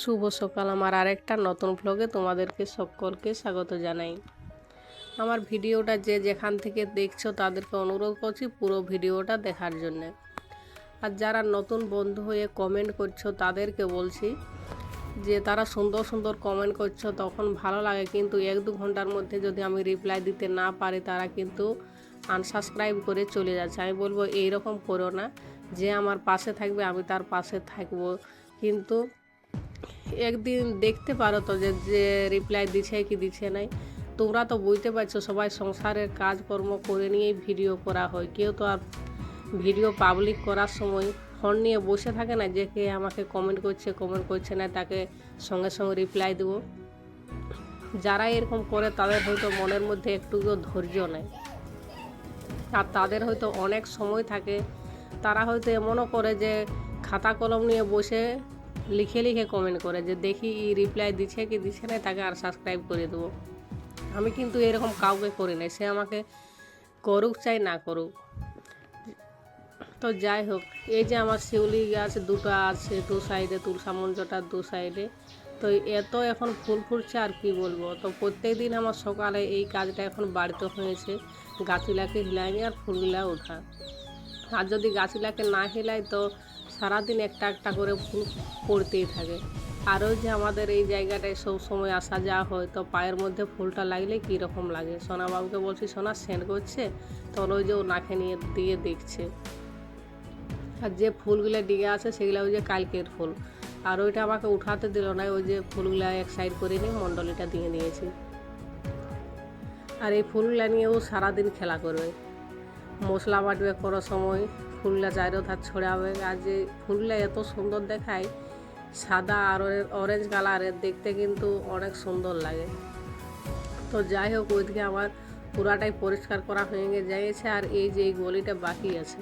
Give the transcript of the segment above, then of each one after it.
শুভ সকাল। আমার আরেকটা নতুন ভ্লগে তোমাদেরকে সকলকে স্বাগত জানাই। আমার ভিডিওটা যে যেখান থেকে দেখছ তাদেরকে অনুরোধ করছি পুরো ভিডিওটা দেখার জন্যে। আর যারা নতুন বন্ধু হয়ে কমেন্ট করছ তাদেরকে বলছি যে তারা সুন্দর সুন্দর কমেন্ট করছ, তখন ভালো লাগে। কিন্তু এক দু ঘণ্টার মধ্যে যদি আমি রিপ্লাই দিতে না পারি, তারা কিন্তু আনসাবস্ক্রাইব করে চলে যাচ্ছে। আমি বলব এইরকম করো না। যে আমার পাশে থাকবে, আমি তার পাশে থাকব। কিন্তু একদিন দেখতে পারো তো যে যে রিপ্লাই দিছে কি দিছে নাই। তোমরা তো বুঝতে পারছ সবাই সংসারের কাজকর্ম করে নিয়েই ভিডিও করা হয়। কেউ তো আর ভিডিও পাবলিক করার সময় ফোন নিয়ে বসে থাকে না যে, কে আমাকে কমেন্ট করছে কমেন্ট করছে না, তাকে সঙ্গে সঙ্গে রিপ্লাই দেবো। যারা এরকম করে তাদের হয়তো মনের মধ্যে একটুও ধৈর্য নেয় আর তাদের হয়তো অনেক সময় থাকে। তারা হয়তো এমনও করে যে, খাতা কলম নিয়ে বসে লিখে লিখে কমেন্ট করে যে দেখি রিপ্লাই দিচ্ছে কি দিচ্ছে না, তাকে আর সাবস্ক্রাইব করে দেবো। আমি কিন্তু এরকম কাউকে করি নাই, সে আমাকে করুক চাই না করুক। তো যাই হোক, এই যে আমার শিউলি গাছ দুটো আছে, দু সাইডে তুলসা মঞ্চটার দু সাইডে তো এত এখন ফুল ফুটছে আর কি বলব? তো প্রত্যেক দিন আমার সকালে এই কাজটা এখন বাড়িতে হয়েছে গাছগুলাকে হিলাই আর ফুলগুলা ওঠা। আর যদি গাছগুলাকে না হিলাই তো সারাদিন একটা একটা করে ফুল পড়তেই থাকে। আর ওই যে আমাদের এই জায়গাটায় সব সময় আসা যাওয়া হয়, তো পায়ের মধ্যে ফুলটা লাগলে কীরকম লাগে? সোনাবাবুকে বলছি, সোনা সেন্ট করছে, তখন ওই যে ও নাকে নিয়ে দিয়ে দেখছে। আর যে ফুলগুলো ডিগে আছে, সেগুলো ওই যে কালকের ফুল। আর ওইটা আমাকে উঠাতে দিল না, ওই যে ফুলগুলো এক সাইড করে নিয়ে মণ্ডলীটা দিয়ে দিয়েছি আর এই ফুলগুলো নিয়ে ও সারাদিন খেলা করবে। মশলা বাটবে কোনো সময়। ফুলগুলা চারো ধার ছড়াবে আর যে ফুলগুলা এত সুন্দর দেখায়, সাদা আর অরে- অরেঞ্জ কালারের দেখতে কিন্তু অনেক সুন্দর লাগে। তো যাই হোক, ওইদিকে আমার পুরাটাই পরিষ্কার করা হয়ে গে যাইছে আর এই যে এই গলিটা বাকি আছে।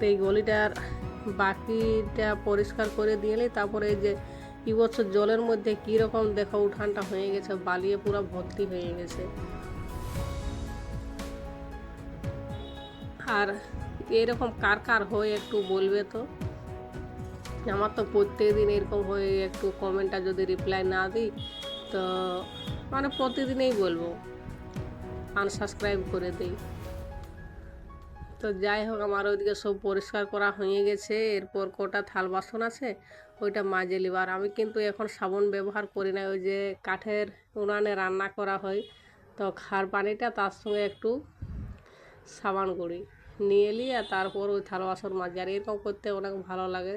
তো এই গলিটার বাকিটা পরিষ্কার করে দিয়েলে তারপরে এই যে এই বছর জলের মধ্যে কীরকম দেখো উঠানটা হয়ে গেছে, বালিয়ে পুরো ভর্তি হয়ে গেছে। আর এরকম কার কার হয় একটু বলবে তো? আমার তো প্রত্যেক দিন এরকম হয়ে, একটু কমেন্টটা যদি রিপ্লাই না দিই, তো মানে প্রতিদিনেই বলব আনসাবস্ক্রাইব করে দিই। তো যাই হোক, আমার ওইদিকে সব পরিষ্কার করা হয়ে গেছে, এরপর কটা থাল বাসন আছে, ওইটা মাজে লিবার আমি কিন্তু এখন সাবান ব্যবহার করি না, ওই যে কাঠের উনানে রান্না করা হয়, তো খার পানিটা তার সঙ্গে একটু সাবান করি নিয়ে এলি আর তারপর ওই থাল বাসন মাজি আর এরকম করতে অনেক ভালো লাগে।